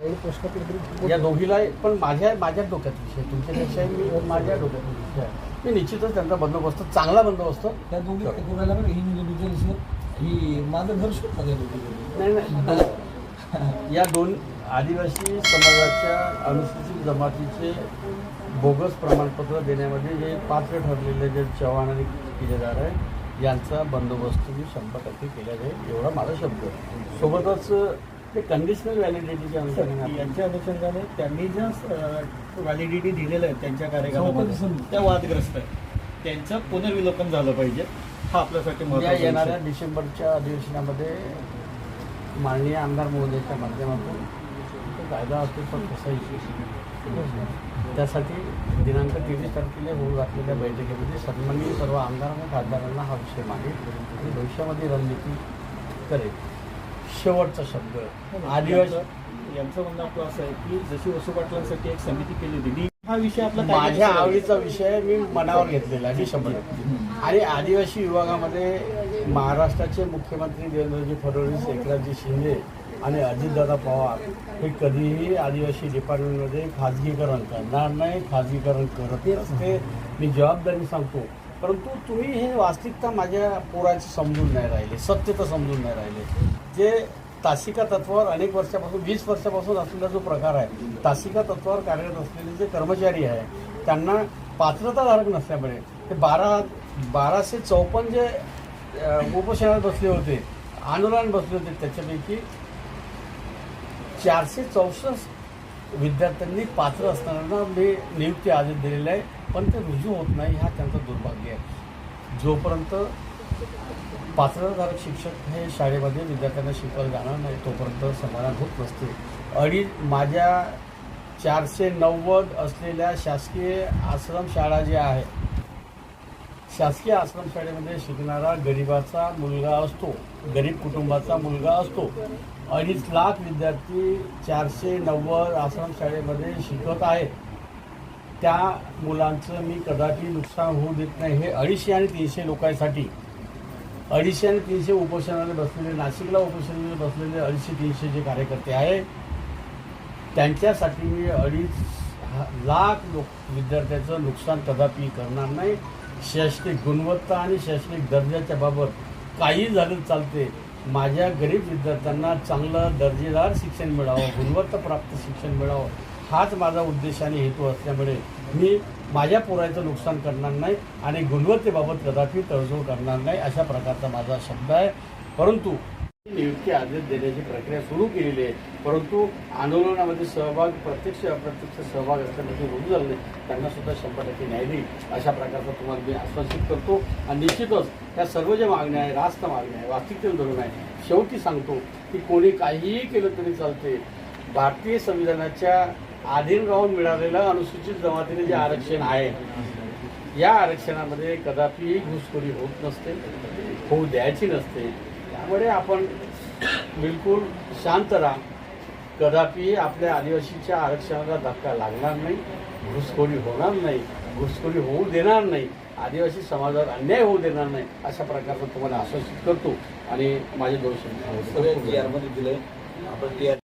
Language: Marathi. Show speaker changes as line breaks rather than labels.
या दोघीला पण माझ्या माझ्या डोक्यात विषय तुमच्यापेक्षा मी माझ्या डोक्यात विषय आहे. मी निश्चितच त्यांचा बंदोबस्त चांगला बंदोबस्त
त्या दोघी कोणाला पण ही ही मार्गदर्शक होत्या दोघी
नाही नाही. या दोन आदिवासी समाजाच्या अनुसूचित जमातीचे बोगस प्रमाणपत्र देण्यामध्ये जे पात्र ठरलेले जे चव्हाण आणि किल्लेदार आहे यांचा बंदोबस्त मी शंभर टक्के केला जाईल एवढा माझा शब्द आहे. सोबतच ते कंडिशनल व्हॅलिडिटीच्या अनुषंगाने
यांच्या अनुषंगाने त्यांनी ज्या व्हॅलिडिटी दिलेल्या आहेत त्यांच्या कार्यक्रमामध्ये. त्या वादग्रस्त आहेत त्यांचं पुनर्विलोकन झालं पाहिजे हा आपल्यासाठी
या
महत्त्वाचा
येणाऱ्या. डिसेंबरच्या अधिवेशनामध्ये माननीय आमदार महोदयाच्या माध्यमातून तो कायदा अस्तित्वात कसा येईल त्यासाठी दिनांक तेवीस तारखेला होऊ घातलेल्या बैठकीमध्ये सन्माननीय सर्व आमदार आणि खासदारांना हा विषय मागेल आणि भविष्यामध्ये रणनीती करेल शेवटचा शब्द. आदिवासी
यांचं- म्हणणं आपलं असं आहे की जशी वसू पाटलांसाठी एक समिती केली होती हा विषय आपला काय
माझ्या. आवडीचा विषय मी मनावर घेतलेला आहे शंभर टक्के. आणि आदिवासी विभागामध्ये महाराष्ट्राचे मुख्यमंत्री देवेंद्रजी फडणवीस एकनाथजी शिंदे आणि अजितदादा पवार हे कधीही आदिवासी डिपार्टमेंटमध्ये खाजगीकरण करणार नाही खाजगीकरण करत नसते. मी जबाबदारी सांगतो. परंतु तुम्ही हे वास्तविकता माझ्या पोराचे समजून नाही राहिले सत्य तर समजून नाही राहिले. जे तासिका तत्वावर अनेक वर्षापासून वीस वर्षापासून असलेला जो प्रकार आहे तासिका तत्वावर कार्यरत असलेले जे कर्मचारी आहे त्यांना पात्रताधारक नसल्यामुळे ते बारा बाराशे चौपन्न जे उपोषणात बसले होते आंदोलन बसले होते त्याच्यापैकी चारशे चौसष्ट विद्यार्थ्यांनी पात्र असताना मी नियुक्ती आदेश दिलेला आहे पण ते रुजू होत नाही हा त्यांचं दुर्भाग्य आहे. जोपर्यंत पात्रधारक शिक्षक हे शाळेमध्ये विद्यार्थ्यांना शिकवलं जाणार नाही तोपर्यंत समाधान होत नसते. अडीच माझ्या चारशे नव्वद असलेल्या शासकीय आश्रमशाळा ज्या आहेत शासकीय आश्रमशाळेमध्ये शिकणारा गरिबाचा मुलगा असतो गरीब कुटुंबाचा मुलगा असतो. अडीच लाख विद्यार्थी चारशे नव्वद आश्रमशाळेमध्ये शिकत आहेत. त्या मुलांचं मी कदापि नुकसान होऊ देत नाही. हे अडीचशे आणि तीनशे लोकांसाठी अडीचशे आणि तीनशे उपोषणाला बसलेले नाशिकला उपोषणाला बसलेले अडीचशे तीनशे जे कार्यकर्ते आहे त्यांच्यासाठी मी अडीच हा- लाख लोक विद्यार्थ्याचं नुकसान कदापि करणार नाही. शैक्षणिक गुणवत्ता आणि शैक्षणिक दर्जाच्या बाबत काही झालं चालते. माझ्या गरीब विद्यार्थ्यांना चांगलं दर्जेदार शिक्षण मिळावं गुणवत्ताप्राप्त शिक्षण मिळावं. हाच माझा उद्देश आणि हेतू असल्यामुळे मी माझ्या पोराचं नुकसान करणार नाही आणि गुणवत्तेबाबत कदापि तडजोड करणार नाही अशा प्रकारचा माझा शब्द आहे. परंतु नियुक्ती आदेश देण्याची प्रक्रिया सुरू केलेली आहे. परंतु आंदोलनामध्ये सहभाग प्रत्यक्ष अप्रत्यक्ष सहभाग असताना जे रुजू झाले त्यांना सुद्धा शंभर टक्के न्याय देईल. अशा प्रकारचा तुम्हाला मी आश्वासित करतो. आणि निश्चितच त्या सर्व ज्या मागण्या आहे रास्त मागण्या आहे वास्तविकतेचं धरून आहे शेवटी सांगतो की कोणी काहीही केलं तरी चालते भारतीय संविधानाच्या आधीन राहून मिळालेलं अनुसूचित जमातीने जे आरक्षण आहे या आरक्षणामध्ये कदापि घुसखोरी होत नसते होऊ द्यायची नसते. त्यामुळे आपण बिलकुल शांत राहा. कदापि आपल्या आदिवासीच्या आरक्षणाला धक्का लागणार नाही घुसखोरी होणार नाही घुसखोरी होऊ देणार नाही आदिवासी समाजावर अन्याय होऊ देणार नाही अशा प्रकारचं तुम्हाला आश्वासित करतो आणि माझे दोष
सगळे टी आरमध्ये आपण टी आर